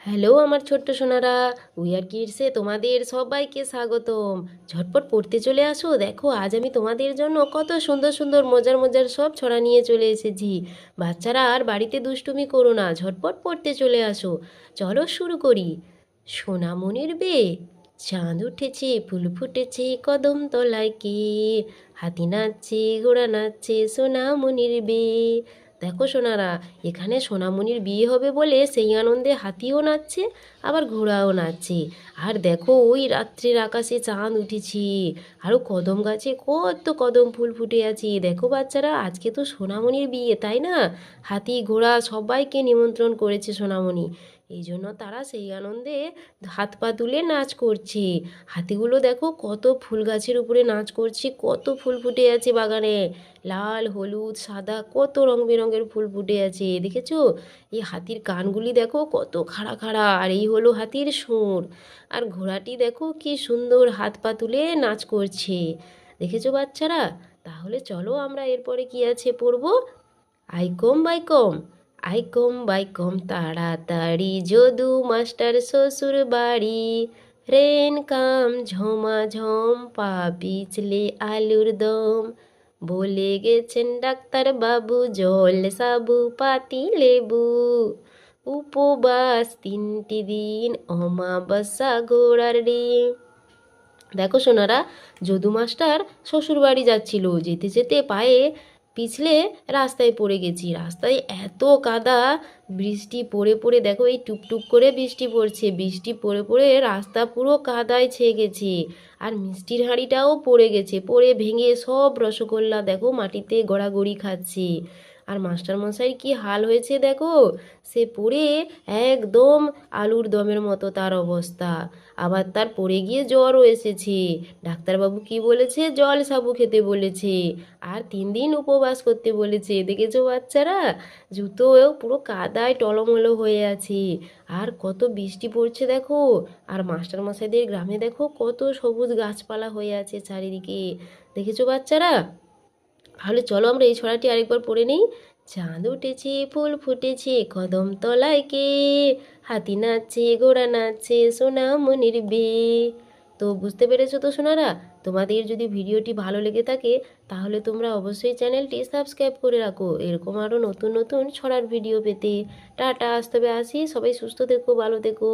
Hello আমার ছোট্ট Sonara wear কিডসে তোমাদের সবাইকে স্বাগতম। ঝটপট পড়তে চলে আসো, দেখো আজ আমি তোমাদের জন্য কত সুন্দর সুন্দর মজার মজার সব ছড়া নিয়ে চলে এসেছি। বাচ্চারা আর বাড়িতে দুষ্টুমি করো না, ঝটপট পড়তে চলে আসো। চলো শুরু করি। সোনামণির বে, চাঁদ উঠেছে, ফুল ফুটেছে, কদম তলায় কে? হাতি নাচছে, ঘোড়া নাচছে, সোনামণির বে। দেখো সোনারা, এখানে সোনামণির বিয়ে হবে বলে সেই আনন্দে হাতিও নাচছে, আবার ঘোড়াও নাচছে। আর দেখো ওই রাত্রির আকাশে চাঁদ উঠেছি। আরও কদম গাছে কত কদম ফুল ফুটে আছে। দেখো বাচ্চারা, আজকে তো সোনামণির বিয়ে, তাই না? হাতি, ঘোড়া সবাইকে নিমন্ত্রণ করেছে সোনামণি। এই জন্য তারা সেই আনন্দে হাত পা তুলে নাচ করছে। হাতিগুলো দেখো কত ফুল গাছের উপরে নাচ করছে, কত ফুল ফুটে আছে বাগানে। লাল, হলুদ, সাদা, কত রং বেরঙের ফুল ফুটে আছে, দেখেছ? এই হাতির কানগুলি দেখো কত খাড়া খাড়া, আর এই হলো হাতির সুর। আর ঘোড়াটি দেখো কি সুন্দর হাত পা তুলে নাচ করছে। দেখেছ বাচ্চারা? তাহলে চলো আমরা এরপরে কি আছে পড়ব? আইকম, বাইকম। আইকম বাইকম তাড়াতাড়ি, যদু মাস্টার শ্বশুর বাড়ি। রেন কাম ঝমাঝম পা পিছলে আলুর দম। বলে গেছেন ডাক্তার বাবু, জল, সাবু, পাতি, লেবু। উপবাস তিনটি দিন, অমাবস্যা, ঘোড়ার ডিম। দেখো সোনারা, যদু মাস্টার শ্বশুর বাড়ি যাচ্ছিল, যেতে যেতে পায়ে পিছলে রাস্তায় পড়ে গেছি। রাস্তায় এত কাদা, বৃষ্টি পড়ে পড়ে, দেখো এই টুপটুপ করে বৃষ্টি পড়ছে। বৃষ্টি পড়ে পড়ে রাস্তা পুরো কাদায় ছেয়ে গেছে। আর মিষ্টির হাঁড়িটাও পড়ে গেছে, পড়ে ভেঙে সব রসগোল্লা দেখো মাটিতে গড়াগড়ি খাচ্ছে। আর মাস্টারমশাই কি হাল হয়েছে দেখো? সে পড়ে একদম আলুর দমের মতো তার অবস্থা। আবার তার পড়ে গিয়ে জ্বরও এসেছে। ডাক্তারবাবু কি বলেছে? জল সাবু খেতে বলেছে। আর তিন দিন উপবাস করতে বলেছে। দেখেছ বাচ্চারা? জুতো পুরো কাদায় টলমলো হয়ে আছে। আর কত বৃষ্টি পড়ছে দেখো? আর মাস্টারমশাইদের গ্রামে দেখো কত সবুজ গাছপালা হয়ে আছে চারিদিকে। দেখেছ বাচ্চারা? তাহলে চলো আমরা এই ছড়াটি আরেকবার পড়ে নিই। চাঁদ উঠেছে, ফুল ফুটেছে, কদম তলায় কে? হাতি নাচছে, ঘোড়া নাচছে সোনামণির বে। তো বুঝতে পেরেছ তো সোনারা? তোমাদের যদি ভিডিওটি ভালো লেগে থাকে, তাহলে তোমরা অবশ্যই চ্যানেলটি সাবস্ক্রাইব করে রাখো। এরকম আরও নতুন নতুন ছড়ার ভিডিও পেতে। টাটা আসতে হবে আসি। সবাই সুস্থ থেকো, ভালো থেকো।